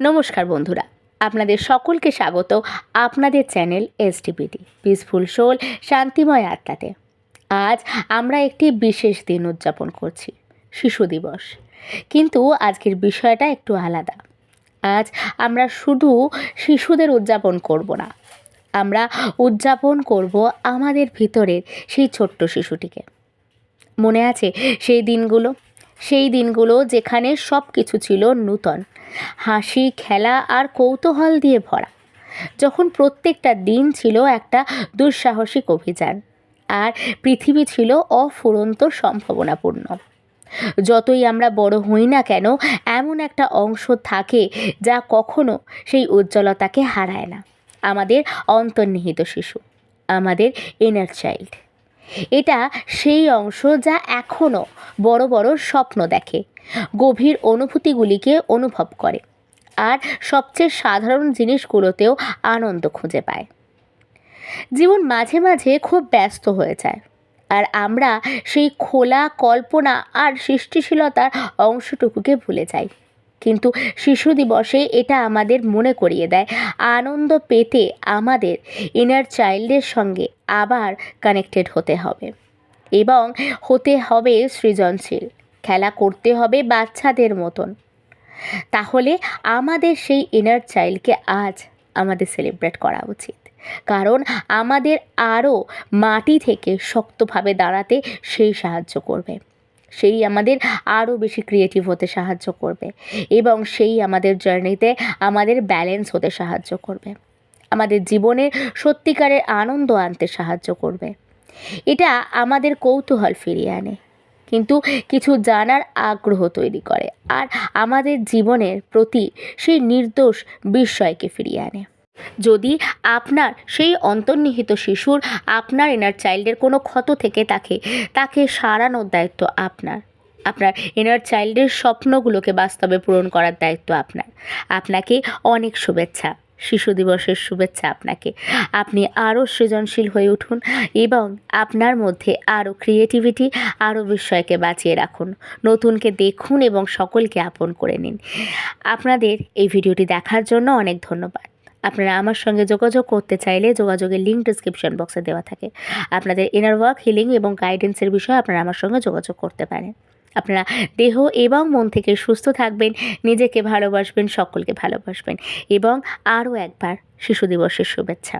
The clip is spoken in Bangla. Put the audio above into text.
নমস্কার বন্ধুরা, আপনাদের সকলকে স্বাগত আপনাদের চ্যানেল এসটিপিটি পিসফুল সোল শান্তিময় আত্মাতে। আজ আমরা একটি বিশেষ দিন উদযাপন করছি, শিশু দিবস। কিন্তু আজকের বিষয়টা একটু আলাদা। আজ আমরা শুধু শিশুদের উদযাপন করব না, আমরা উদযাপন করব আমাদের ভিতরের সেই ছোট্ট শিশুটিকে। মনে আছে সেই দিনগুলো? সেই দিনগুলো যেখানে সব কিছু ছিল নূতন। হাসি, খেলা আর কৌতূহল দিয়ে ভরা। যখন প্রত্যেকটা দিন ছিল একটা দুঃসাহসিক অভিযান আর পৃথিবী ছিল অফুরন্ত সম্ভাবনাপূর্ণ। যতই আমরা বড় হই না কেন, এমন একটা অংশ থাকে যা কখনো সেই উজ্জ্বলতাকে হারায় না। আমাদের অন্তর্নিহিত শিশু, আমাদের ইনার চাইল্ড এটা সেই অংশ যা এখনও বড় বড় স্বপ্ন দেখে, গভীর অনুভূতিগুলিকে অনুভব করে আর সবচেয়ে সাধারণ জিনিসগুলোতেও আনন্দ খুঁজে পায়। জীবন মাঝে মাঝে খুব ব্যস্ত হয়ে যায় আর আমরা সেই খোলা কল্পনা আর সৃষ্টিশীলতার অংশটুকুকে ভুলে যাই। কিন্তু শিশু দিবসে এটা আমাদের মনে করিয়ে দেয়, আনন্দ পেতে আমাদের ইনার চাইল্ডের সঙ্গে আবার কানেক্টেড হতে হবে। এবং হতে হবে সৃজনশীল। খেলা করতে হবে বাচ্চাদের মতন। তাহলে আমাদের সেই ইনার চাইল্ডকে আজ আমাদের সেলিব্রেট করা উচিত। কারণ আমাদের আরও মাটি থেকে শক্তভাবে দাঁড়াতে সেই সাহায্য করবে। সেই আমাদের আরও বেশি ক্রিয়েটিভ হতে সাহায্য করবে এবং সেই আমাদের জার্নিতে আমাদের ব্যালেন্স হতে সাহায্য করবে। আমাদের জীবনে সত্যিকারের আনন্দ আনতে সাহায্য করবে। এটা আমাদের কৌতূহল ফিরিয়ে আনে। কিন্তু কিছু জানার আগ্রহ তৈরি করে আর আমাদের জীবনের প্রতি সেই নির্দোষ বিস্ময়কে ফিরিয়ে আনে। যদি আপনার সেই অন্তর্নিহিত শিশুর আপনার ইনার চাইল্ডের কোনো ক্ষত থেকে থাকে তাকে সারানোর দায়িত্ব আপনার। আপনার ইনার চাইল্ডের স্বপ্নগুলোকে বাস্তবে পূরণ করার দায়িত্ব আপনার। আপনাকে অনেক শুভেচ্ছা। শিশু দিবসের শুভেচ্ছা আপনাকে। আপনি আরও সৃজনশীল হয়ে উঠুন এবং আপনার মধ্যে আরও ক্রিয়েটিভিটি আরও বিস্ময়কে বাঁচিয়ে রাখুন। নতুনকে দেখুন এবং সকলকে আপন করে নিন। আপনাদের এই ভিডিওটি দেখার জন্য অনেক ধন্যবাদ। আপনারা আমার সঙ্গে যোগাযোগ করতে চাইলে যোগাযোগের লিঙ্ক ডিসক্রিপশন বক্সে দেওয়া থাকে। আপনাদের ইনার ওয়ার্ক হিলিং এবং গাইডেন্সের বিষয়ে আপনারা আমার সঙ্গে যোগাযোগ করতে পারেন। আপনারা দেহ এবং মন থেকে সুস্থ থাকবেন, নিজেকে ভালোবাসবেন, সকলকে ভালোবাসবেন এবং আরও একবার শিশু দিবসের শুভেচ্ছা।